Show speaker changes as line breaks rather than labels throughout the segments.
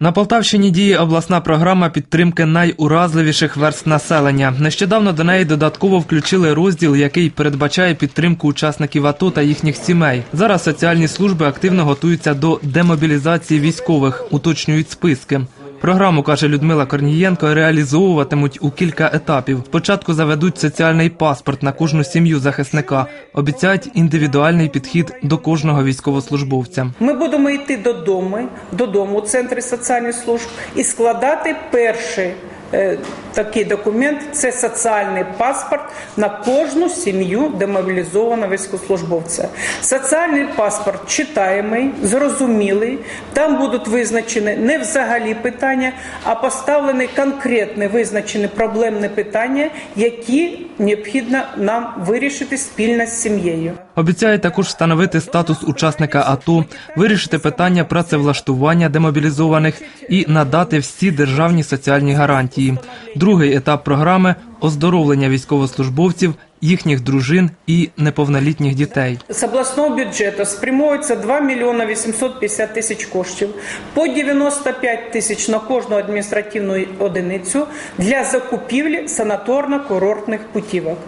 На Полтавщині діє обласна програма підтримки найуразливіших верст населення. Нещодавно до неї додатково включили розділ, який передбачає підтримку учасників АТО та їхніх сімей. Зараз соціальні служби активно готуються до демобілізації військових, уточнюють списки. Програму, каже Людмила Корнієнко, реалізовуватимуть у кілька етапів. Спочатку заведуть соціальний паспорт на кожну сім'ю захисника. Обіцяють індивідуальний підхід до кожного військовослужбовця.
Ми будемо йти додому, додому у центрі соціальних служб і складати перший е, такий документ це соціальний паспорт на кожну сім'ю демобілізованого військовослужбовця. Соціальний паспорт читаємий, зрозумілий. Там будуть визначені не взагалі питання, а поставлені конкретні визначені проблемні питання, які необхідно нам вирішити спільно з сім'єю.
Обіцяють також встановити статус учасника АТО, вирішити питання працевлаштування демобілізованих і надати всі державні соціальні гарантії. Другий етап програми оздоровлення військовослужбовців, їхніх дружин і неповнолітніх дітей.
З обласного бюджету спрямується 2 мільйони 850 тисяч коштів, по 95 тисяч на кожну адміністративну одиницю для закупівлі санаторно-курортних путівок.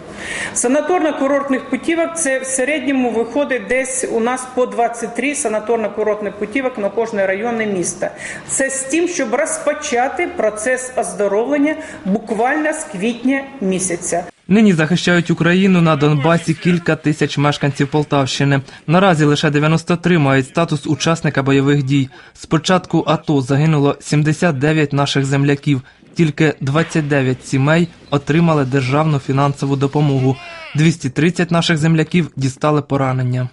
Санаторно-курортних путівок це в середньому виходить десь у нас по 23 санаторно-курортних путівок на кожне районне місто. Це з тим, щоб розпочати процес оздоровлення буквально з квітня місяця.
Нині захищають Україну на Донбасі кілька тисяч мешканців Полтавщини. Наразі лише 93 мають статус учасника бойових дій. З початку АТО загинуло 79 наших земляків. Тільки 29 сімей отримали державну фінансову допомогу. 230 наших земляків дістали поранення.